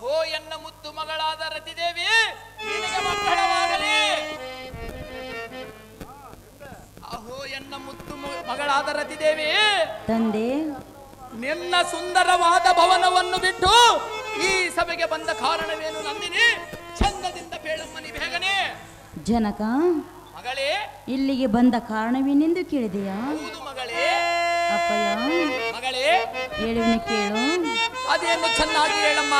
ಹೋ ಎನ್ನ ಮುದ್ದು ಮಗಳಾದ ರತಿದೇವಿ ಅಹೋ ಎನ್ನ ಮುದ್ದು ಮಗಳಾದ ರತಿದೇವಿ ತಂದೆ. ನಿನ್ನ ಸುಂದರವಾದ ಭವನವನ್ನು ಬಿಟ್ಟು ಈ ಸಭೆಗೆ ಬಂದ ಕಾರಣವೇನು ನಂದಿನಿ? ಚಂದದಿಂದ ಬೇಳಮ್ಮನಿ ಬೇಗನೆ. ಜನಕ ಮಗಳೇ. ಇಲ್ಲಿಗೆ ಬಂದ ಕಾರಣವೇನೆಂದು ಕೇಳಿದೆಯಾ? ಮಗಳೇ. ಅಪ್ಪಯ್ಯ ಮಗಳೇ. ಹೇಳುವ ಕೇಳು. ಅದೇನು ಚೆನ್ನಾಗಿ ಹೇಳಮ್ಮ?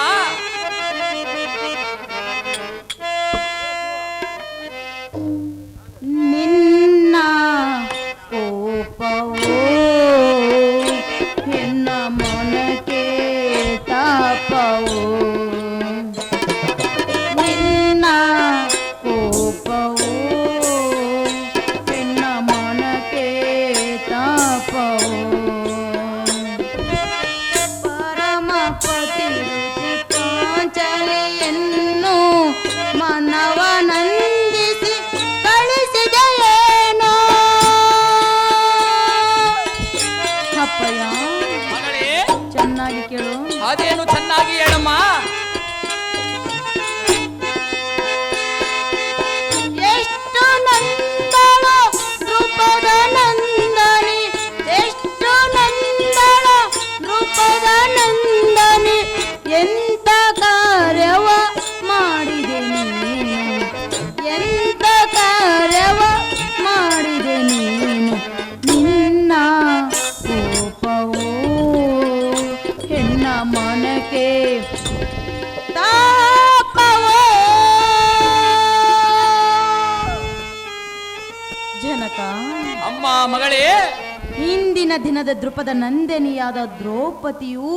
ದಿನದ ದೃಪದ ನಂದಿನಿಯಾದ ದ್ರೌಪದಿಯು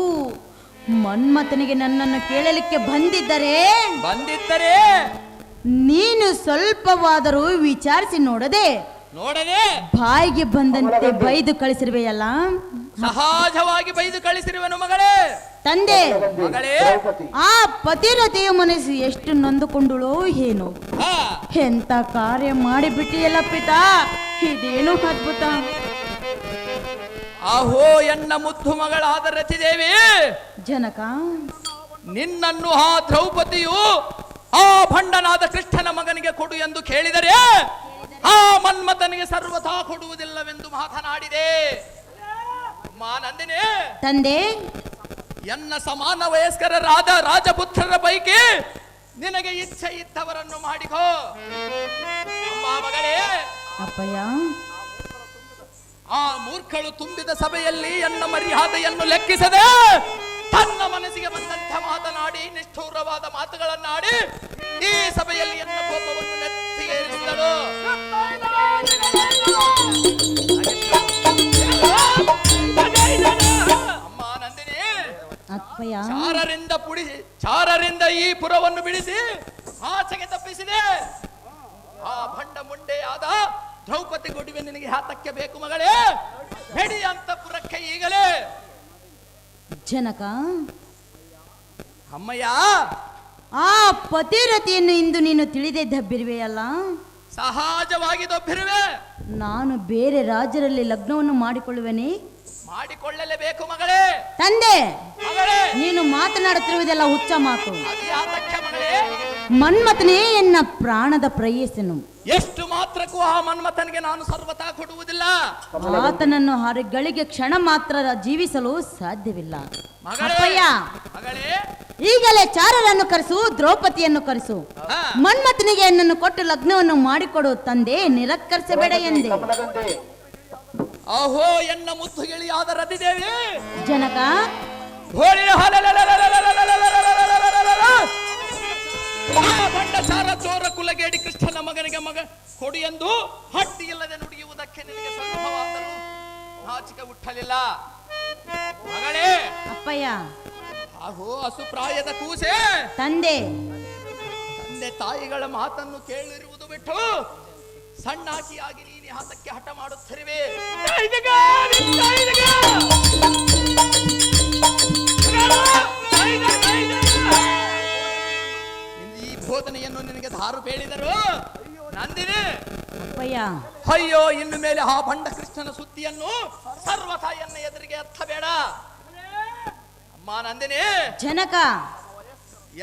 ಮನ್ಮಥನಿಗೆ ನನ್ನನ್ನು ಕೇಳಲಿಕ್ಕೆ ಬಂದಿದ್ದರೆ ಬಂದಿದ್ದರೆ ನೀನು ಸ್ವಲ್ಪವಾದರೂ ವಿಚಾರಿಸಿ ನೋಡದೆ ನೋಡದೆ ಬಾಯಿಗೆ ಬಂದಂತೆ ಬೈದು ಕಳಿಸಿರುವೆಯಲ್ಲ? ಸಹಜವಾಗಿ ಬೈದು ಕಳಿಸಿರುವನು ಮಗಳೇ. ತಂದೆ ಆ ಪತಿರತೆಯ ಮನಸ್ಸು ಎಷ್ಟು ನೊಂದುಕೊಂಡಳು ಏನು. ಎಂತ ಕಾರ್ಯ ಮಾಡಿಬಿಟ್ಟಿಯಲ್ಲ ಪಿತಾ? ಇದೇನು ಅದ್ಭುತ? ಅಹೋ ಎನ್ನ ಮುದ್ದು ಮಗಳಾದ ರತಿದೇವಿ. ಜನಕ. ನಿನ್ನನ್ನು ಆ ದ್ರೌಪದಿಯು ಆ ಭಂಡನಾದ ಕೃಷ್ಣನ ಮಗನಿಗೆ ಕೊಡು ಎಂದು ಕೇಳಿದರೆ ಆ ಮನ್ಮಥನಿಗೆ ಸರ್ವಥಾ ಕೊಡುವುದಿಲ್ಲವೆಂದು ಮಾತನಾಡಿದೆ. ಮಾನಂದಿನಿ ತಂದೆ. ಎನ್ನ ಸಮಾನ ವಯಸ್ಕರರಾದ ರಾಜಪುತ್ರರ ಪೈಕಿ ನಿನಗೆ ಇಚ್ಛೆ ಇದ್ದವರನ್ನು ಮಾಡಿಕೋ. ಮಗಳೇ. ಅಪ್ಪಯ್ಯ. ಆ ಮೂರ್ಖಳು ತುಂಬಿದ ಸಭೆಯಲ್ಲಿ ಎನ್ನ ಮರ್ಯಾದೆಯನ್ನು ಲೆಕ್ಕಿಸದೆ ತನ್ನ ಮನಸ್ಸಿಗೆ ಬಂದಂತೆ ಮಾತನಾಡಿ ನಿಷ್ಠೂರವಾದ ಮಾತುಗಳನ್ನಾಡಿ ಈ ಸಭೆಯಲ್ಲಿ ಎನ್ನ ಕೋಪವನ್ನು ನೆತ್ತಿಗೇರಿಸಿದಳು ಅಮ್ಮ ನಂದಿನಿ ಚಾರರಿಂದ ಪುಡಿ ಚಾರರಿಂದ ಈ ಪುರವನ್ನು ಬಿಡಿಸಿ ಆಚೆಗೆ ತಪ್ಪಿಸಿದೆ. ಆ ಭಂಡ ಮುಂಡೆಯಾದ ದ್ರೌಪದಿ ಗೊಡುವೆ ನಿನಗೆ ಹಾತಕ್ಕೆ ಬೇಕು ಮಗಳೇ. ಹೆಡಿ ಅಂತ ಪುರಕ್ಕೆ ಈಗಲೇ. ಜನಕ. ಅಮ್ಮಯ್ಯ. ಆ ಪತಿರತಿಯನ್ನು ಇಂದು ನೀನು ತಿಳಿದೇ ದಬ್ಬಿರುವೆಯಲ್ಲ? ಸಹಜವಾಗಿ ದಬ್ಬಿರುವೆ. ನಾನು ಬೇರೆ ರಾಜರಲ್ಲಿ ಲಗ್ನವನ್ನು ಮಾಡಿಕೊಳ್ಳುವೆನಿ? ಮಾಡಿಕೊಳ್ಳಲೇಬೇಕು ಮಗಳೇ. ತಂದೆ ನೀನು ಮಾತನಾಡುತ್ತಿರುವುದೆಲ್ಲ ಹುಚ್ಚ ಮಾತು. ಮನ್ಮಥನೇ ಎನ್ನ ಪ್ರಾಣದ ಪ್ರಯಸನು ಎಷ್ಟು ಮಾತ್ರಕ್ಕೂ ಆ ಮನ್ಮಥನಿಗೆ ನಾನು ಸರ್ವತಾ ಕೊಡುವುದಿಲ್ಲ. ಆತನನ್ನು ಹರಿಗಳಿಗೆ ಕ್ಷಣ ಮಾತ್ರ ಜೀವಿಸಲು ಸಾಧ್ಯವಿಲ್ಲ. ಅಪ್ಪಯ್ಯ ಮಗಳೇ. ಈಗಲೇ ಚಾರರನ್ನು ಕರೆಸು ದ್ರೌಪದಿಯನ್ನು ಕರೆಸು. ಮನ್ಮಥನಿಗೆ ಎನ್ನನ್ನು ಕೊಟ್ಟು ಲಗ್ನವನ್ನು ಮಾಡಿಕೊಡು ತಂದೆ ನಿರಕ್ಕರಿಸಬೇಡ ಎಂದೆ. ಅಹೋ ಎನ್ನ ಮುದ್ದು ಗಿಳಿಯಾದ ರತಿದೇವಿ ಜನಕ. ಹೋಳಿ ಹಲಲಲಲಲಲಲಲಲಲಲಲಲಲ. ಬಂಡಚಾರ ಚೋರ ಕುಲಗೇಡಿ ಕೃಷ್ಣನ ಮಗನಿಗೆ ಮಗ ಕೊಡಿ ಎಂದು ಹಟ್ಟಿ ಇಲ್ಲದೆ ನುಡಿಯುವುದಕ್ಕೆ ನಿನಗೆ ಸಂಭವಾದರೂ ನಾಚಿಕೆ ಹುಟ್ಟಲಿಲ್ಲ. ಮಗಳೇ! ಅಪ್ಪಯ್ಯ! ಹಾಗೂ ಅಸುಪ್ರಾಯದ ಕೂಸೆ! ತಂದೆ! ತಂದೆ ತಾಯಿಗಳ ಮಾತನ್ನು ಕೇಳಿರುವುದು ಬಿಟ್ಟು ಸಣ್ಣಾಕಿಯಾಗಿ ನೀನು ಹಾಸಕ್ಕೆ ಹಠ ಮಾಡುತ್ತಿರುವೆ. ಇದಗ ಬೋಧನೆಯನ್ನು ನಿನಗೆ ದಾರು ಬೇಡಿದರು ನಂದಿನಿ. ಅಪ್ಪಯ್ಯ. ಅಯ್ಯೋ ಇನ್ನು ಮೇಲೆ ಆ ಬಂಡ ಕೃಷ್ಣನ ಸುದ್ದಿಯನ್ನು ಸರ್ವಥಾ ಎನ್ನ ಎದುರಿಗೆ ಎತ್ತಬೇಡ. ಅಮ್ಮ ನಂದಿನಿ. ಜನಕ.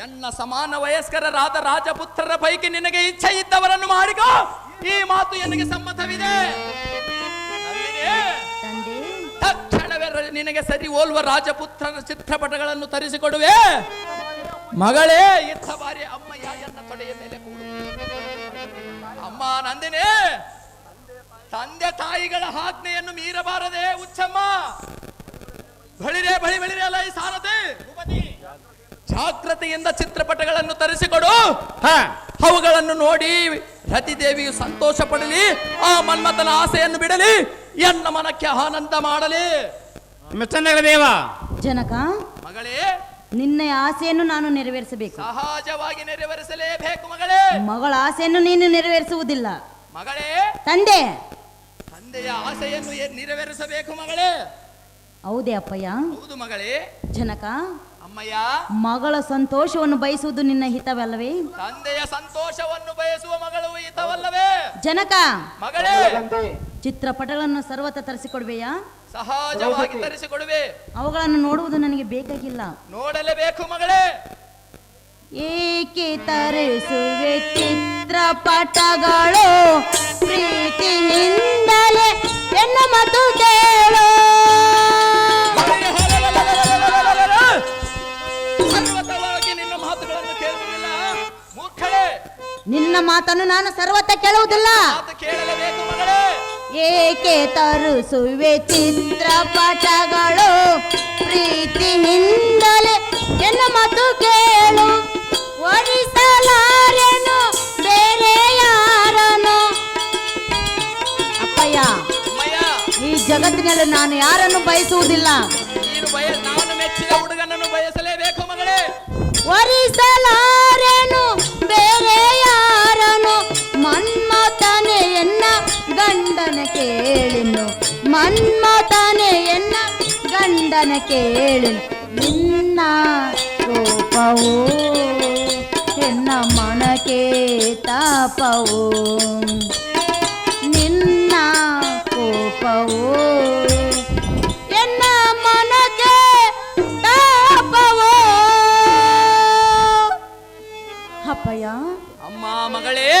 ಎನ್ನ ಸಮಾನ ವಯಸ್ಕರರಾದ ರಾಜಪುತ್ರರ ಪೈಕಿ ನಿನಗೆ ಇಚ್ಛೆ ಇದ್ದವರನ್ನು ಮಾಡಿಕೋ. ಈ ಮಾತು ಎನಗೆ ಸಮ್ಮತವಿದೆ? ನಂದಿನಿ, ತಂದೆ. ತಕ್ಷಣವೇ ನಿನಗೆ ಸರಿ ಹೋಲ್ವ ರಾಜಪುತ್ರರ ಚಿತ್ರಪಟಗಳನ್ನು ತರಿಸಿಕೊಡುವೆ. ಮಗಳೇ ಇತ್ತ ಬಾರಿ ಅಮ್ಮಯ್ಯ ಎನ್ನ ತೊಡೆಯ ಮೇಲೆ ಕೂಡು. ಅಮ್ಮ ನಂದಿನಿ ತಂದೆ ತಾಯಿಗಳ ಆಜ್ಞೆಯನ್ನು ಮೀರಬಾರದೆ ಉಚ್ಚಮ್ಮ ಬಳಿರೆ ಬಳಿ ಬಳಿರೆ ಅಲ್ಲ ಈ ಸಾರದೆ ಜಾಗ್ರತೆಯಿಂದ ಚಿತ್ರಪಟಗಳನ್ನು ತರಿಸಿಕೊಡು. ಹಾ. ಅವುಗಳನ್ನು ನೋಡಿ ರತಿದೇವಿಯು ಸಂತೋಷ ಪಡಲಿ ಆ ಮನ್ಮಥನ ಆಸೆಯನ್ನು ಬಿಡಲಿ ಎನ್ನ ಮನಕ್ಕೆ ಆನಂದ ಮಾಡಲಿ. ದೇವ. ಜನಕ ಮಗಳೇ ನಿನ್ನ ಆಸೆಯನ್ನು ನಾನು ನೆರವೇರಿಸಬೇಕು. ಸಹಜವಾಗಿ ನೆರವೇರಿಸಲೇಬೇಕು ಮಗಳೇ. ಮಗಳ ಆಸೆಯನ್ನು ನೀನು ನೆರವೇರಿಸುವುದಿಲ್ಲ. ಮಗಳೇ. ತಂದೆ. ತಂದೆಯ ಆಸೆಯನ್ನು ನೆರವೇರಿಸಬೇಕು ಮಗಳೇ. ಹೌದೇ ಅಪ್ಪಯ್ಯ. ಹೌದು ಮಗಳೇ. ಜನಕ. ಅಮ್ಮಯ್ಯ. ಮಗಳ ಸಂತೋಷವನ್ನು ಬಯಸುವುದು ನಿನ್ನ ಹಿತವಲ್ಲವೇ? ತಂದೆಯ ಸಂತೋಷವನ್ನು ಬಯಸುವ ಮಗಳು ಹಿತವಲ್ಲವೇ? ಜನಕ. ಮಗಳೇ. ಚಿತ್ರಪಟಗಳನ್ನು ಸರ್ವತ ತರಿಸಿಕೊಡ್ಬೇಯಾ? ಸಹಜವಾಗಿ ತರಿಸಿಕೊಡುವೆ. ಅವುಗಳನ್ನು ನೋಡುವುದು ನನಗೆ ಬೇಕಾಗಿಲ್ಲ. ನೋಡಲೇಬೇಕು ಮಗಳೇ. ಏಕೆ ತರಿಸುವೆ ಚಿತ್ರಪಟಗಳು ಪ್ರೀತಿಯಿಂದಲೇ ಎನ್ನ ಮತ್ತು ಕೇಳು. ಸರ್ವತವಾಗಿ ನಿನ್ನ ಮಾತುಗಳನ್ನು ಕೇಳುವುದಿಲ್ಲ. ಮೂರ್ಖಳೇ. ನಿನ್ನ ಮಾತನ್ನು ನಾನು ಸರ್ವತ ಕೇಳುವುದಿಲ್ಲ. ಮಾತು ಕೇಳಲೇಬೇಕು ಮಗಳೇ. ಏಕೆ ತರಿಸುವೆ ಚಿತ್ರಪಟಗಳು? ಪ್ರೀತಿಯಿಂದಲೇ ಎನ್ನ ಮತ್ತು ಕೇಳು. ಓಡಿಸಲಾರೆನು? ಬೇರೆ ಯಾರನು? ಅಪ್ಪಯ್ಯ ಈ ಜಗತ್ತಿನಲ್ಲಿ ನಾನು ಯಾರನ್ನು ಬಯಸುವುದಿಲ್ಲ? ನೀನು ಮೆಚ್ಚಿದ ಹುಡುಗನನ್ನು ಬಯಸಲೇಬೇಕು ಮಗಳೇ. ವರಿಸಲಾರೆನು ಮನ್ಮತನೆ ಎನ್ನ ಗಂಡನ ಕೇಳಿ. ನಿನ್ನ ಕೋಪವು ಎನ್ನ ಮನಕೆ ತಾಪವು. ನಿನ್ನ ಕೋಪವು ಅಮ್ಮ ಮಗಳೇ.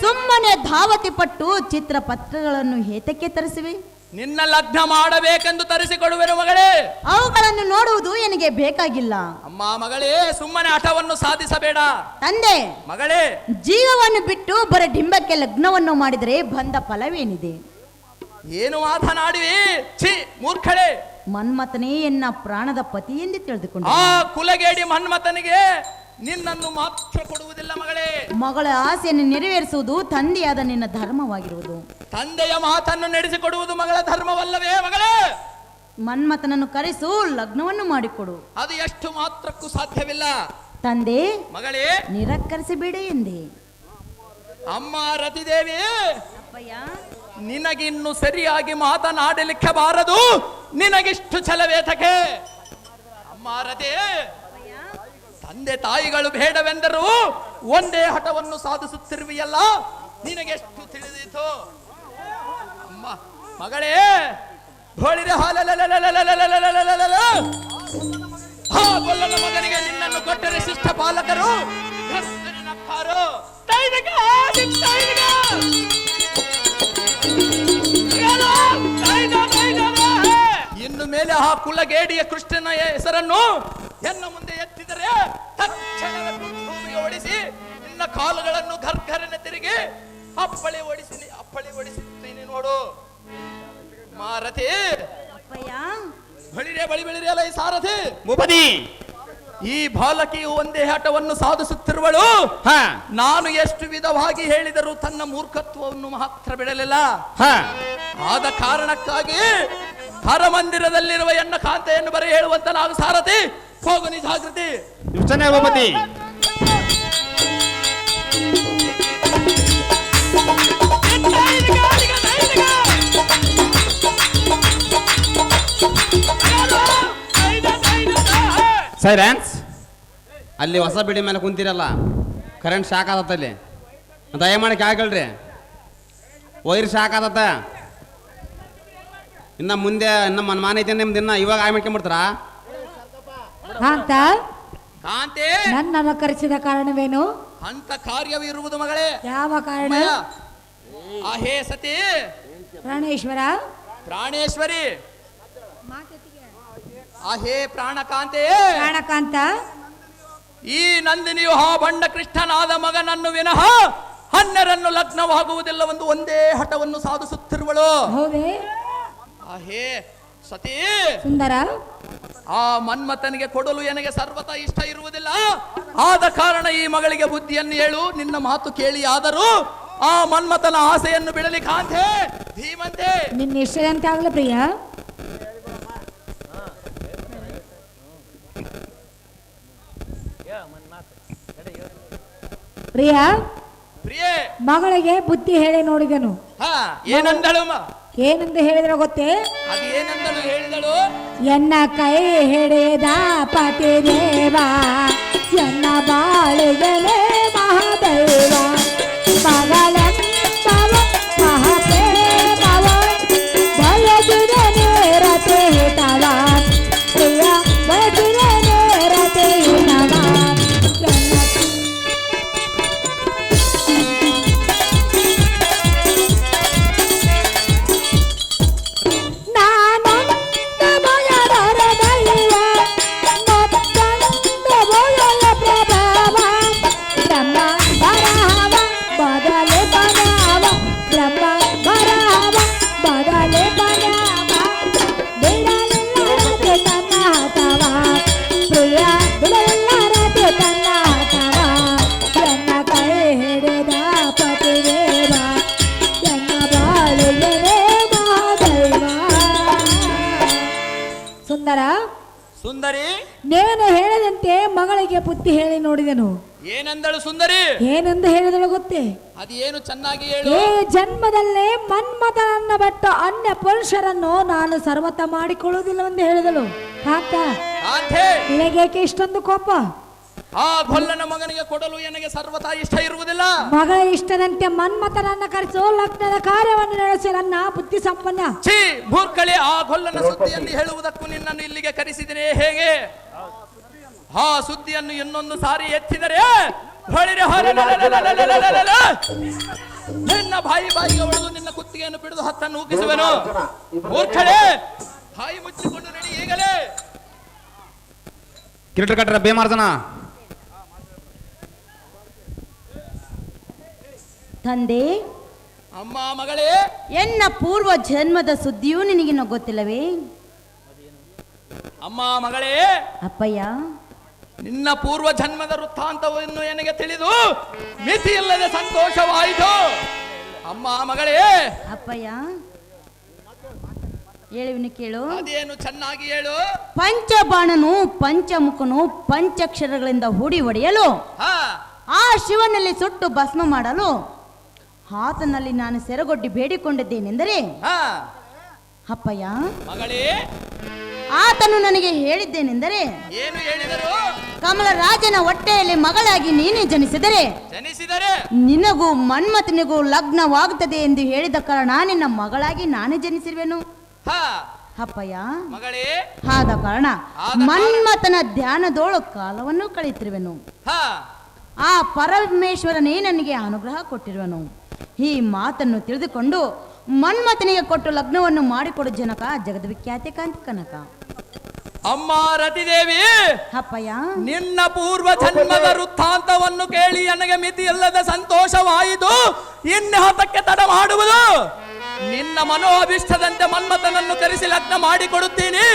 ಸುಮ್ಮನೆ ಧಾವತಿ ಪಟ್ಟು ಚಿತ್ರಪತ್ರಗಳನ್ನು ಹೇತಕ್ಕೆ ತರಿಸಿವೆ? ನಿನ್ನ ಲಗ್ನ ಮಾಡಬೇಕೆಂದು ತರಿಸಿಕೊಡುವೆನು ಮಗಳೇ. ಅವುಗಳನ್ನು ನೋಡುವುದು ನನಗೆ ಬೇಕಾಗಿಲ್ಲ. ಅಮ್ಮ ಮಗಳೇ ಸುಮ್ಮನೆ ಹಠವನ್ನು ಸಾಧಿಸಬೇಡ. ತಂದೆ ಮಗಳೇ. ಜೀವವನ್ನು ಬಿಟ್ಟು ಬರ ಡಿಂಬಕ್ಕೆ ಲಗ್ನವನ್ನು ಮಾಡಿದರೆ ಬಂದ ಫಲವೇನಿದೆ? ಏನು ಮಾತನಾಡಿವಿ ಛೀ ಮೂರ್ಖಳೆ. ಮನ್ಮಥನೇ ಎನ್ನ ಪ್ರಾಣದ ಪತಿ ಎಂದು ತಿಳಿದುಕೊಂಡು. ಆ ಕುಲಗೇಡಿ ಮನ್ಮಥನಿಗೆ ನಿನ್ನನ್ನು ಮಾತ್ರ ಕೊಡುವುದಿಲ್ಲ ಮಗಳೇ. ಮಗಳ ಆಸೆಯನ್ನು ನೆರವೇರಿಸುವುದು ತಂದೆಯಾದ ನಿನ್ನ ಧರ್ಮವಾಗಿರುವುದು. ತಂದೆಯ ಮಾತನ್ನು ನಡೆಸಿಕೊಡುವುದು ಮಗಳ ಧರ್ಮವಲ್ಲವೇ ಮಗಳೇ. ಮನ್ಮಥನನ್ನು ಕರೆಸು ಲಗ್ನವನ್ನು ಮಾಡಿಕೊಡು. ಅದು ಎಷ್ಟು ಮಾತ್ರಕ್ಕೂ ಸಾಧ್ಯವಿಲ್ಲ. ತಂದೆ ಮಗಳೇ. ನಿರಾಕರಿಸಬೇಡ ಎಂದೆ. ಅಮ್ಮ ರತಿದೇವಿ ಅಪ್ಪಯ್ಯ. ನಿನಗಿನ್ನು ಸರಿಯಾಗಿ ಮಾತನಾಡಲಿಕ್ಕೆ ಬಾರದು. ನಿನಗಿಷ್ಟು ಛಲವೇತಕೆ. ಅಮ್ಮ ರತಿ. ತಂದೆ ತಾಯಿಗಳು ಬೇಡವೆಂದರೂ ಒಂದೇ ಹಠವನ್ನು ನಿನಗೆ ನಿನಗೆಷ್ಟು ತಿಳಿದಿತು? ಅಮ್ಮ, ಮಗಳೇ ಹಾ ಮಗನಿಗೆ ನಿನ್ನನ್ನು ಕೊಟ್ಟರೆ ಶಿಷ್ಟ ಪಾಲಕರು ಇನ್ನು ಮೇಲೆ ಆ ಕುಲಗೇಡಿಯ ಕೃಷ್ಣನ ಹೆಸರನ್ನು ಎನ್ನ ಮುಂದೆ ಎತ್ತ ತಕ್ಷಣವೇ ಭೂಮಿಗೆ ಓಡಿಸಿ ನಿನ್ನ ಕಾಲುಗಳನ್ನು ಘರ್ಘರನೆ ತಿರುಗಿ ಅಪ್ಪಳೆ ಓಡಿಸಿ ಅಪ್ಪಳೆ ಓಡಿಸುತ್ತೀನಿ ನೋಡು. ಮಾರತಿ. ಬಳಿರೆ ಬಳಿ ಬಳಿರೆ ಅಲ್ಲ ಈ ಸಾರಥಿ. ಮುಪದಿ ಈ ಬಾಲಕಿಯು ಒಂದೇ ಆಟವನ್ನು ಸಾಧಿಸುತ್ತಿರುವಳು. ಹಾ. ನಾನು ಎಷ್ಟು ವಿಧವಾಗಿ ಹೇಳಿದರೂ ತನ್ನ ಮೂರ್ಖತ್ವವನ್ನು ಮಾತ್ರ ಬಿಡಲಿಲ್ಲ. ಹಾ. ಆದ ಕಾರಣಕ್ಕಾಗಿ ಹರಮಂದಿರದಲ್ಲಿರುವ ಎನ್ನ ಕಾಂತೆಯನ್ನು ಬರೆ ಹೇಳುವಂತ ನಾವು ಸಾರಥಿ. ಹೋಗು ನೀ ಜಾಗೃತಿ ಭೂಪತಿ ಸೈಲೆನ್ಸ್ ಅಲ್ಲಿ ಹೊಸ ಬಿಡಿ ಮೇಲೆ ಕುಂತಿರಲ್ಲ. ಕರೆಂಟ್ ಶಾಕ್ ಆದತ್ತ ಅಲ್ಲಿ. ದಯಮಾಡಿ ಕೇಳ್ಕೊಳ್ರಿ. ವೈರ್ ಶಾಕ್ ಆದತ್ತ ಇನ್ನ ಮುಂದೆ ಇನ್ನ ಮನ್ ಮಾನ ಐತೆ ನಿಮ್ದು ಇನ್ನ ಇವಾಗ ಆಯ್ ಅಂತ ಕಾಂತೆ? ನನ್ನನ್ನು ಕರೆಸಿದ ಕಾರಣವೇನು? ಅಂತ ಕಾರ್ಯವಿರುವುದು ಮಗಳೇ. ಯಾವ ಕಾರಣ? ಅಹೇ ಸತಿ. ಪ್ರಾಣೇಶ್ವರ? ಪ್ರಾಣೇಶ್ವರಿ. ಅಹೇ ಪ್ರಾಣಕಾಂತೆ ಪ್ರಾಣಕಾಂತ ಈ ನಂದಿನಿಯು ಹಾ ಬಂಡ ಕೃಷ್ಣನಾದ ಮಗನನ್ನು ವಿನಃ ಹನ್ನೆರನ್ನು ಲಗ್ನವಾಗುವುದಿಲ್ಲವೆಂದು ಒಂದೇ ಹಠವನ್ನು ಸಾಧಿಸುತ್ತಿರುವಳು. ಅಹೇ ಸತಿ. ಸುಂದರ. ಆ ಮನ್ಮಥನಿಗೆ ಕೊಡಲು ನನಗೆ ಸರ್ವತ ಇಷ್ಟ ಇರುವುದಿಲ್ಲ? ಆದ ಕಾರಣ ಈ ಮಗಳಿಗೆ ಬುದ್ಧಿಯನ್ನು ಹೇಳು ನಿನ್ನ ಮಾತು ಕೇಳಿ ಆದರೂ ಆ ಮನ್ಮಥನ ಆಸೆಯನ್ನು ಬಿಡಲಿ ಕಾಂತೆ ಧೀಮಂತೆ. ನಿನ್ನ ಇಷ್ಟದಂತೆ ಆಗಲ ಪ್ರಿಯ? ಪ್ರಿಯ ಪ್ರಿಯೇ. ಮಗಳಿಗೆ ಬುದ್ಧಿ ಹೇಳಿ ನೋಡಿದನು. ಹಾ ಏನಂದಳು? ಏನೆಂದು ಹೇಳಿದ್ರೆ ಗೊತ್ತೇ? ಅದು ಏನಂದಳು ಹೇಳಿದಳು? ಎನ್ನ ಕೈ ಹಿಡಿದ ಪತಿ ದೇವ ಎನ್ನ ಬಾಳಿಗನೆ ಮಹಾದೈವ ಮಗಳೆಂಬವ ಸುಂದರಿ? ನೇನು ಹೇಳಿದಂತೆ ಮಗಳಿಗೆ ಬುದ್ಧಿ ಹೇಳಿ ನೋಡಿದೆನು. ಏನಂದಳು ಸುಂದರಿ? ಏನೆಂದು ಹೇಳಿದಳು ಗೊತ್ತೇ? ಅದೇನು ಚೆನ್ನಾಗಿ ಹೇಳು. ಜನ್ಮದಲ್ಲೇ ಮನ್ಮಥನನ್ನ ಬಿಟ್ಟು ಅನ್ಯ ಪುರುಷರನ್ನು ನಾನು ಸರ್ವತ ಮಾಡಿಕೊಳ್ಳುವುದಿಲ್ಲ ಎಂದು ಹೇಳಿದಳು. ನಿನಗೆ ನಿನಗೇಕೆ ಇಷ್ಟೊಂದು ಕೋಪ? ಆ ಭಲ್ಲನ ಮಗನಿಗೆ ಕೊಡಲು ನನಗೆ ಸರ್ವತಾ ಇಷ್ಟ ಇರುವುದಿಲ್ಲ? ಮಗ ಇಷ್ಟದಂತೆ ಮನ್ಮಥನನ್ನ ಕರೆಸು ಲಗ್ನದ ಕಾರ್ಯವನ್ನು ನಡೆಸಿ ನನ್ನ ಬುದ್ಧಿ ಸಂಪನ್ನ. ಛೀ ಮೂರ್ಖಳೆ ಆ ಭಲ್ಲನ ಸುದ್ದಿಯನ್ನು ಹೇಳುವುದಕ್ಕೂ ನಿನ್ನನ್ನು ಇಲ್ಲಿಗೆ ಕರೆಸಿದರೆ ಹೇಗೆ? ಆ ಸುದ್ದಿಯನ್ನು ಇನ್ನೊಂದು ಸಾರಿ ಎತ್ತಿದರೆ ಹೊಳಿರೆ. ನಿನ್ನ ಬಾಯಿ ಬಾಯಿಗೆ ಹೊಡೆದು ನಿನ್ನ ಕುತ್ತಿಗೆಯನ್ನು ಬಿಡಿದು ಹತ್ತನ್ನು ಉಗಿಸುವೆನು ಮೂರ್ಖಳೆ ಬಾಯಿ ಮುಚ್ಚಿಕೊಂಡು ನಡಿ ಈಗಲೇ. ಕಿರೀಟ ಕಟ್ಟರ ಬೇಮಾರ್ದನ ತಂದೆ ಅಮ್ಮ ಮಗಳೇ ಎನ್ನ ಪೂರ್ವ ಜನ್ಮದ ಸುದ್ದಿಯೂ ನಿನಗಿನ್ನ ಗೊತ್ತಿಲ್ಲವೇ? ಅಮ್ಮ ಮಗಳೇ ಅಪ್ಪಯ್ಯ ನಿನ್ನ ಪೂರ್ವ ಜನ್ಮದ ವೃತ್ತಾಂತವನ್ನು ನನಗೆ ತಿಳಿದು ಮಿತಿ ಇಲ್ಲದೆ ಸಂತೋಷವಾಯಿತು. ಅಮ್ಮ ಮಗಳೇ ಅಪ್ಪಯ್ಯ ಹೇಳುವಿನ ಕೇಳು. ಅದೇನು ಚೆನ್ನಾಗಿ ಹೇಳು. ಪಂಚಬಾಣನು ಪಂಚಮುಖನು ಪಂಚಕ್ಷರಗಳಿಂದ ಹೂಡಿ ಹೊಡೆಯಲು ಆ ಶಿವನಲ್ಲಿ ಸುಟ್ಟು ಭಸ್ಮ ಮಾಡಲು ಆತನಲ್ಲಿ ನಾನು ಸೆರಗೊಡ್ಡಿ ಬೇಡಿಕೊಂಡಿದ್ದೇನೆಂದರೆ ಅಪ್ಪಯ್ಯ ಮಗಳೇ. ಆತನು ನನಗೆ ಹೇಳಿದ್ದೇನೆಂದರೆ ಏನು ಹೇಳಿದರು? ಕಮಲರಾಜನ ಹೊಟ್ಟೆಯಲ್ಲಿ ಮಗಳಾಗಿ ನೀನೇ ಜನಿಸಿದರೆ ಜನಿಸಿದರೆ? ನಿನಗೂ ಮನ್ಮಥನಿಗೂ ಲಗ್ನವಾಗುತ್ತದೆ ಎಂದು ಹೇಳಿದ ಕಾರಣ ನಿನ್ನ ಮಗಳಾಗಿ ನಾನೇ ಜನಿಸಿರುವೆನು. ಅಪ್ಪಯ್ಯ ಮಗಳೇ. ಆದ ಕಾರಣ ಆದ ಕಾರಣ- ಮನ್ಮಥನ ಧ್ಯಾನದೋಳು ಕಾಲವನ್ನು ಕಳೆಯುತ್ತಿರುವೆನು. ಆ ಪರಮೇಶ್ವರನೇ ನನಗೆ ಅನುಗ್ರಹ ಕೊಟ್ಟಿರುವನು. ಈ ಮಾತನ್ನು ತಿಳಿದುಕೊಂಡು ಮನ್ಮಥನಿಗೆ ಕೊಟ್ಟು ಲಗ್ನವನ್ನು ಮಾಡಿಕೊಡು ಜನಕ ಜಗದ್ವಿಖ್ಯಾತಿ ಕಾಂತಿ ಕನಕ. ಅಮ್ಮ ರತಿದೇವಿ ಅಪ್ಪಯ್ಯ. ನಿನ್ನ ಪೂರ್ವ ಜನ್ಮದ ವೃತ್ತಾಂತವನ್ನು ಕೇಳಿ ನನಗೆ ಮಿತಿ ಇಲ್ಲದ ಸಂತೋಷವಾಯಿತು. ಇನ್ನು ಹತಕ್ಕೆ ತಡ ಮಾಡುವುದು. ನಿನ್ನ ಮನೋಭಿಷ್ಟದಂತೆ ಮನ್ಮಥನನ್ನು ಕರೆಸಿ ಲಗ್ನ ಮಾಡಿಕೊಡುತ್ತೀನಿ.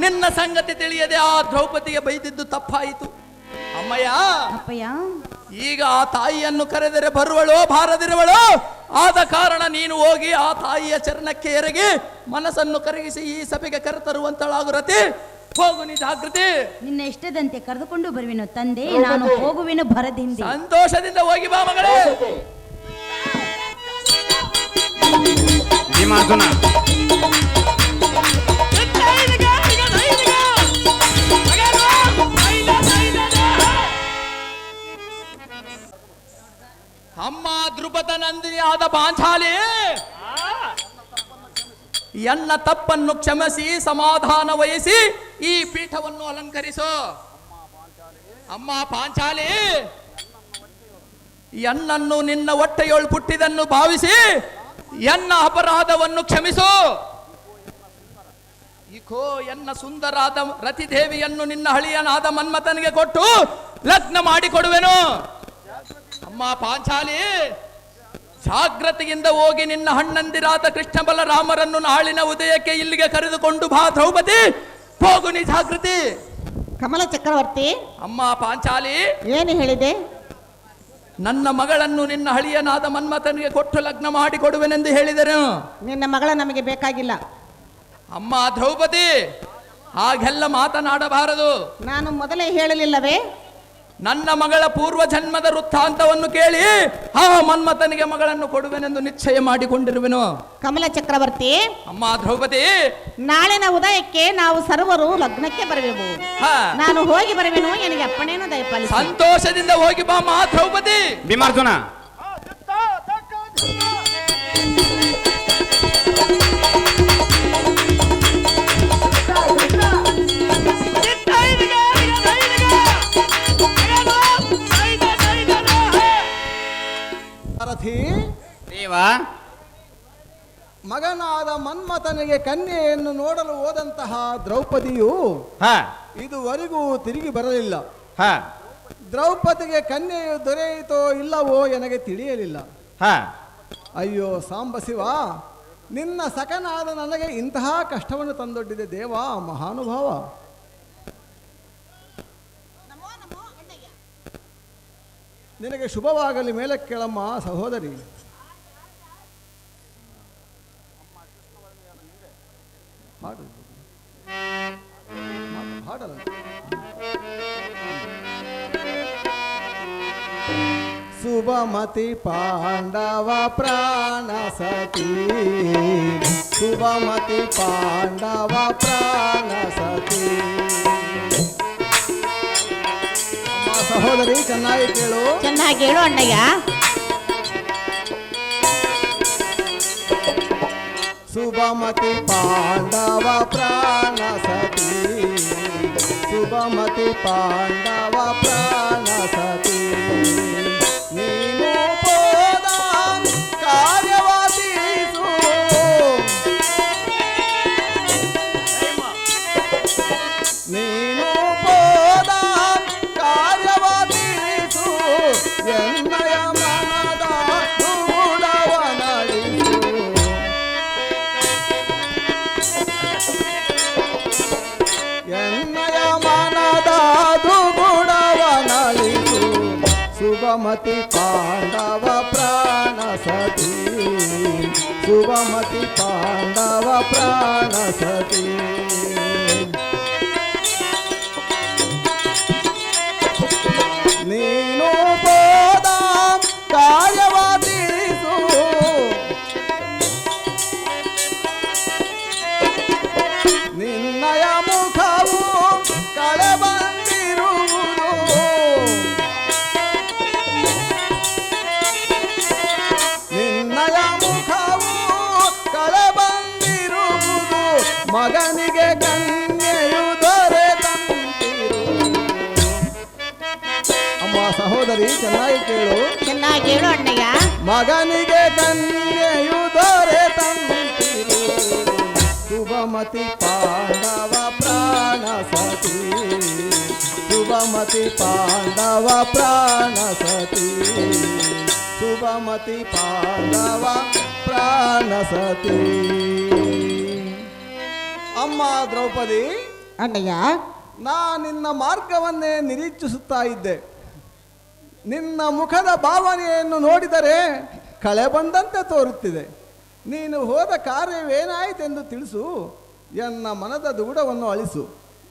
ನಿನ್ನ ಸಂಗತಿ ತಿಳಿಯದೆ ಆ ದ್ರೌಪದಿಗೆ ಬೈದಿದ್ದು ತಪ್ಪಾಯಿತು. ಅಮ್ಮಯ್ಯ! ಅಪ್ಪಯ್ಯ! ಈಗ ಆ ತಾಯಿಯನ್ನು ಕರೆದರೆ ಬರುವಳೋ ಬಾರದಿರುವಳೋ? ಆದ ಕಾರಣ ನೀನು ಹೋಗಿ ಆ ತಾಯಿಯ ಚರಣಕ್ಕೆ ಎರಗಿ ಮನಸ್ಸನ್ನು ಕರಗಿಸಿ ಈ ಸಭೆಗೆ ಕರೆತರುವಂತಳಾಗುರತಿ ಹೋಗು ನೀ ಜಾಗೃತಿ. ನಿನ್ನ ಇಷ್ಟದಂತೆ ಕರೆದುಕೊಂಡು ಬರುವೆನು ತಂದೆ ನಾನು ಹೋಗುವೆನು ಬರದಿಂದ ಸಂತೋಷದಿಂದ ಹೋಗಿ ಬಾ ಮಗಳೇ. ಭೀಮಾರ್ಜುನ. ಅಮ್ಮ ದೃಪದ ನಂದಿನಿ ಆದ ಪಾಂಚಾಲಿ. ಎನ್ನ ತಪ್ಪನ್ನು ಕ್ಷಮಿಸಿ, ಸಮಾಧಾನ ವಹಿಸಿ ಈ ಪೀಠವನ್ನು ಅಲಂಕರಿಸು. ಅಮ್ಮ ಪಾಂಚಾಲಿ, ಎನ್ನನ್ನು ನಿನ್ನ ಹೊಟ್ಟೆಯೊಳು ಪುಟ್ಟಿದನ್ನು ಭಾವಿಸಿ ಎನ್ನ ಅಪರಾಧವನ್ನು ಕ್ಷಮಿಸು. ಇಕೋ, ಎನ್ನ ಸುಂದರಾದ ರತಿದೇವಿಯನ್ನು ನಿನ್ನ ಹಳಿಯನಾದ ಮನ್ಮಥನಿಗೆ ಕೊಟ್ಟು ಲಗ್ನ ಮಾಡಿಕೊಡುವೆನು. ಅಮ್ಮ ಪಾಂಚಾಲಿ ಜಾಗ್ರತೆಯಿಂದ ಹೋಗಿ ನಿನ್ನ ಹಣ್ಣಂದಿರಾದ ಕೃಷ್ಣ ಬಲರಾಮರನ್ನು ನಾಳಿನ ಉದಯಕ್ಕೆ ಇಲ್ಲಿಗೆ ಕರೆದುಕೊಂಡು ಬಾ ದ್ರೌಪದಿ. ಹೋಗು ನೀ ಜಾಗೃತಿ. ಕಮಲ ಚಕ್ರವರ್ತಿ ಅಮ್ಮ ಪಾಂಚಾಲಿ ಏನು ಹೇಳಿದೆ? ನನ್ನ ಮಗಳನ್ನು ನಿನ್ನ ಹಳಿಯನಾದ ಮನ್ಮಥನಿಗೆ ಕೊಟ್ಟು ಲಗ್ನ ಮಾಡಿ ಕೊಡುವೆನೆಂದು ಹೇಳಿದರು ನಿನ್ನ ಮಗಳ ನಮಗೆ ಬೇಕಾಗಿಲ್ಲ. ಅಮ್ಮ ದ್ರೌಪದಿ ಹಾಗೆಲ್ಲ ಮಾತನಾಡಬಾರದು. ನಾನು ಮೊದಲೇ ಹೇಳಲಿಲ್ಲವೇ? ನನ್ನ ಮಗಳ ಪೂರ್ವ ಜನ್ಮದ ವೃತ್ತಾಂತವನ್ನು ಕೇಳಿ ಆ ಮನ್ಮಥನಿಗೆ ಮಗಳನ್ನು ಕೊಡುವೆನೆಂದು ನಿಶ್ಚಯ ಮಾಡಿಕೊಂಡಿರುವೆನು. ಕಮಲ ಚಕ್ರವರ್ತಿ ಅಮ್ಮ ದ್ರೌಪದಿ ನಾಳಿನ ಉದಯಕ್ಕೆ ನಾವು ಸರ್ವರು ಲಗ್ನಕ್ಕೆ ಬರಬೇಕು ಹಾ. ನಾನು ಹೋಗಿ ಬರುವೆನು ನನಗೆ ಅಪ್ಪಣೆಯನ್ನು ದಯಪಾಲಿ ಸಂತೋಷದಿಂದ ಹೋಗಿ ಬಾ ಮಾ ದ್ರೌಪದಿ. ಭೀಮಾರ್ಜುನ. ಸಾರಥಿ ದೇವಾ. ಮಗನಾದ ಮನ್ಮಥನಿಗೆ ಕನ್ಯೆಯನ್ನು ನೋಡಲು ಹೋದಂತಹ ದ್ರೌಪದಿಯು ಹಾ. ಇದುವರೆಗೂ ತಿರುಗಿ ಬರಲಿಲ್ಲ. ಹ. ದ್ರೌಪದಿಗೆ ಕನ್ಯೆಯು ದೊರೆಯಿತೋ ಇಲ್ಲವೋ ನನಗೆ ತಿಳಿಯಲಿಲ್ಲ. ಹ. ಅಯ್ಯೋ ಸಾಂಬ ಶಿವ ನಿನ್ನ ಸಖನಾದ ನನಗೆ ಇಂತಹ ಕಷ್ಟವನ್ನು ತಂದೊಡ್ಡಿದೆ ದೇವ ಮಹಾನುಭಾವ. ನಿನಗೆ ಶುಭವಾಗಲಿ ಮೇಲೆ ಕೇಳಮ್ಮ ಸಹೋದರಿ ಶುಭಮತಿ ಪಾಂಡವ ಪ್ರಾಣ ಸತಿ. ಶುಭಮತಿ ಪಾಂಡವ ಪ್ರಾಣ ಸತಿ. ಸಹೋದರಿ ಚೆನ್ನಾಗಿ ಕೇಳು ಚೆನ್ನಾಗಿ ಹೇಳು ಅಣ್ಣಯ್ಯ ಶುಭಮತಿ ಪಾಂಡವ ಪ್ರಾಣ ಸತಿ ಶುಭಮತಿ ಪಾಂಡವ ಪ್ರಾಣ ಸತಿ ಶುಭಮತಿ ಕೇಳು ಚೆನ್ನಾಗಿ ಹೇಳು ಅಣ್ಣಯ್ಯ. ಮಗನಿಗೆ ಕನ್ಯೆಯು ದೊರೆತಂತಿರು ಶುಭಮತಿ ಪಾಂಡವ ಪ್ರಾಣ ಸತಿ. ಶುಭಮತಿ ಪಾಂಡವ ಪ್ರಾಣ ಸತಿ. ಶುಭಮತಿ ಪಾಂಡವ ಪ್ರಾಣ ಸತಿ. ಅಮ್ಮ ದ್ರೌಪದಿ ಅಣ್ಣಯ್ಯ. ನಾ ನಿನ್ನ ಮಾರ್ಗವನ್ನೇ ನಿರೀಕ್ಷಿಸುತ್ತಾ ಇದ್ದೆ. ನಿನ್ನ ಮುಖದ ಭಾವನೆಯನ್ನು ನೋಡಿದರೆ ಕಳೆ ಬಂದಂತೆ ತೋರುತ್ತಿದೆ. ನೀನು ಹೋದ ಕಾರ್ಯವೇನಾಯಿತೆಂದು ತಿಳಿಸು ಎನ್ನ ಮನದ ದುಗುಡವನ್ನು ಅಳಿಸು.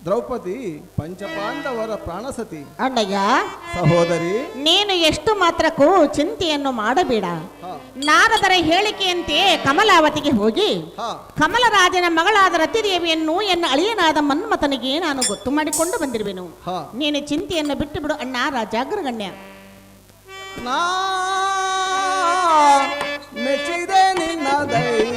ದ್ರೌಪದಿ ಪಂಚಪಾಂಡವರ ಪ್ರಾಣಸತಿ. ಅಣ್ಣಯ್ಯ ಸಹೋದರಿ. ನೀನು ಎಷ್ಟು ಮಾತ್ರಕ್ಕೂ ಚಿಂತೆಯನ್ನು ಮಾಡಬೇಡ. ನಾರದರ ಹೇಳಿಕೆಯಂತೆ ಕಮಲಾವತಿಗೆ ಹೋಗಿ ಕಮಲರಾಜನ ಮಗಳಾದ ರತಿದೇವಿಯನ್ನು ಎನ್ನ ಅಳಿಯನಾದ ಮನ್ಮಥನಿಗೆ ನಾನು ಗೊತ್ತು ಮಾಡಿಕೊಂಡು ಬಂದಿರುವೆನು. ನೀನು ಚಿಂತೆಯನ್ನು ಬಿಟ್ಟು ಬಿಡು ಅಣ್ಣ ರಾಜಾಗ್ರಗಣ್ಯ. ನಾ ಮೆಚ್ಚಿದೆ ನಿನ್ನ ಧೈರ್ಯ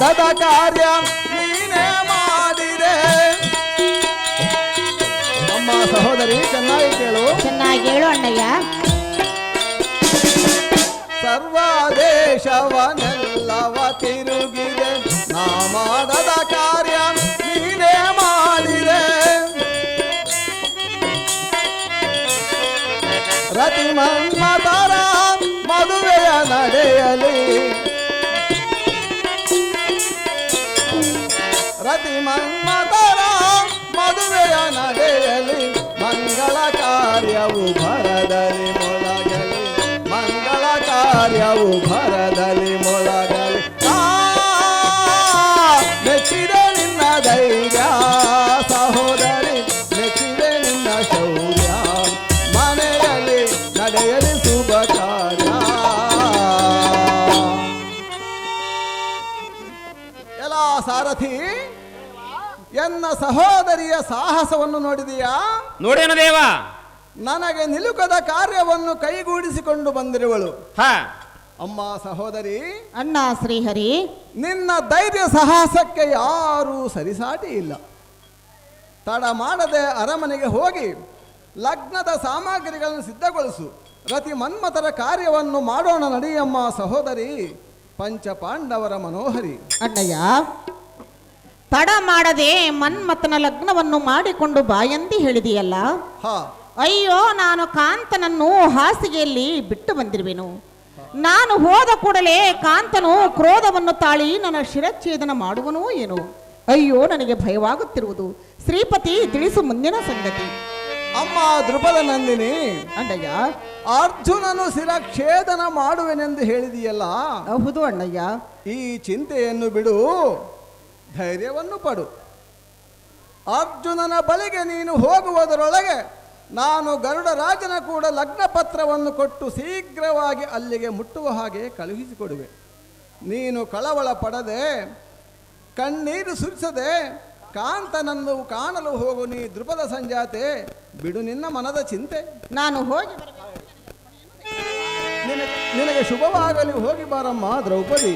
ಮಾಡದ ಕಾರ್ಯ ನೀನೇ ಮಾಡಿದೆ. ನಮ್ಮ ಸಹೋದರಿ ಚೆನ್ನಾಗಿ ಕೇಳು. ಚೆನ್ನಾಗಿ ಹೇಳು ಅಣ್ಣಯ್ಯ. ಸರ್ವ ದೇಶವನೆಲ್ಲವ ತಿರುಗಿದೆ. ನಾ ಮಾಡದ ಕಾರ್ಯ ನೀನೇ ಮಾಡಿದೆ. ರತಿ ಮನ್ಮತರ ಮದುವೆಯ ನಡೆಯಲಿ. ರತಿ ಮನ್ಮತರ ಮದುವೆಯ ನಡೆಯಲಿ ಮಂಗಳ ಕಾರ್ಯವು ಭರದಲ್ಲಿ ಮೊಳಗಲಿ ಮಂಗಳ ಕಾರ್ಯವು ಭರದಲ್ಲಿ ಎನ್ನ ಸಹೋದರಿಯ ಸಾಹಸವನ್ನು ನೋಡಿದೀಯಾ? ನೋಡೇನ ದೇವ? ನನಗೆ ನಿಲುಕದ ಕಾರ್ಯವನ್ನು ಕೈಗೂಡಿಸಿಕೊಂಡು ಬಂದಿರುವಳು. ಹಾ. ಅಮ್ಮ ಸಹೋದರಿ ಅಣ್ಣ ಶ್ರೀಹರಿ ನಿನ್ನ ಧೈರ್ಯ ಸಾಹಸಕ್ಕೆ ಯಾರೂ ಸರಿಸಾಟಿ ಇಲ್ಲ. ತಡ ಮಾಡದೆ ಅರಮನೆಗೆ ಹೋಗಿ ಲಗ್ನದ ಸಾಮಗ್ರಿಗಳನ್ನು ಸಿದ್ಧಗೊಳಿಸು. ರತಿ ಮನ್ಮಥರ ಕಾರ್ಯವನ್ನು ಮಾಡೋಣ ನಡಿಯಮ್ಮ ಸಹೋದರಿ. ಪಂಚ ಪಾಂಡವರ ಮನೋಹರಿ. ಅಣ್ಣಯ್ಯ ತಡ ಮಾಡದೆ ಮನ್ಮಥನ ಲಗ್ನವನ್ನು ಮಾಡಿಕೊಂಡು ಬಾಯಂದಿ ಹೇಳಿದೆಯಲ್ಲ? ಹಾ. ಅಯ್ಯೋ ನಾನು ಕಾಂತನನ್ನು ಹಾಸಿಗೆಯಲ್ಲಿ ಬಿಟ್ಟು ಬಂದಿರುವೆನು. ನಾನು ಹೋದ ಕೂಡಲೇ ಕಾಂತನು ಕ್ರೋಧವನ್ನು ತಾಳಿ ನನ್ನ ಶಿರಚ್ಛೇದನ ಮಾಡುವನೋ ಏನು? ಅಯ್ಯೋ ನನಗೆ ಭಯವಾಗುತ್ತಿರುವುದು. ಶ್ರೀಪತಿ ತಿಳಿಸು ಮುಂದಿನ ಸಂಗತಿ. ಅಮ್ಮ ದೃಪದ ನಂದಿನಿ ಅಣ್ಣಯ್ಯ. ಅರ್ಜುನನು ಶಿರಚ್ಛೇದನ ಮಾಡುವೆನೆಂದು ಹೇಳಿದೆಯಲ್ಲ? ಹೌದು ಅಣ್ಣಯ್ಯ. ಈ ಚಿಂತೆಯನ್ನು ಬಿಡು. ಧೈರ್ಯವನ್ನು ಪಡು. ಅರ್ಜುನನ ಬಳಿಗೆ ನೀನು ಹೋಗುವುದರೊಳಗೆ ನಾನು ಗರುಡ ರಾಜನ ಕೂಡ ಲಗ್ನ ಪತ್ರವನ್ನು ಕೊಟ್ಟು ಶೀಘ್ರವಾಗಿ ಅಲ್ಲಿಗೆ ಮುಟ್ಟುವ ಹಾಗೆ ಕಳುಹಿಸಿಕೊಡುವೆ. ನೀನು ಕಳವಳ ಪಡದೆ ಕಣ್ಣೀರು ಸುರಿಸದೆ ಕಾಂತನನ್ನು ಕಾಣಲು ಹೋಗು ನೀ ದೃಪದ ಸಂಜಾತೆ ಬಿಡು ನಿನ್ನ ಮನದ ಚಿಂತೆ. ನಾನು ಹೋಗಿ ನಿನಗೆ ಶುಭವಾಗಲಿ ಹೋಗಿ ಬಾರಮ್ಮ ದ್ರೌಪದಿ.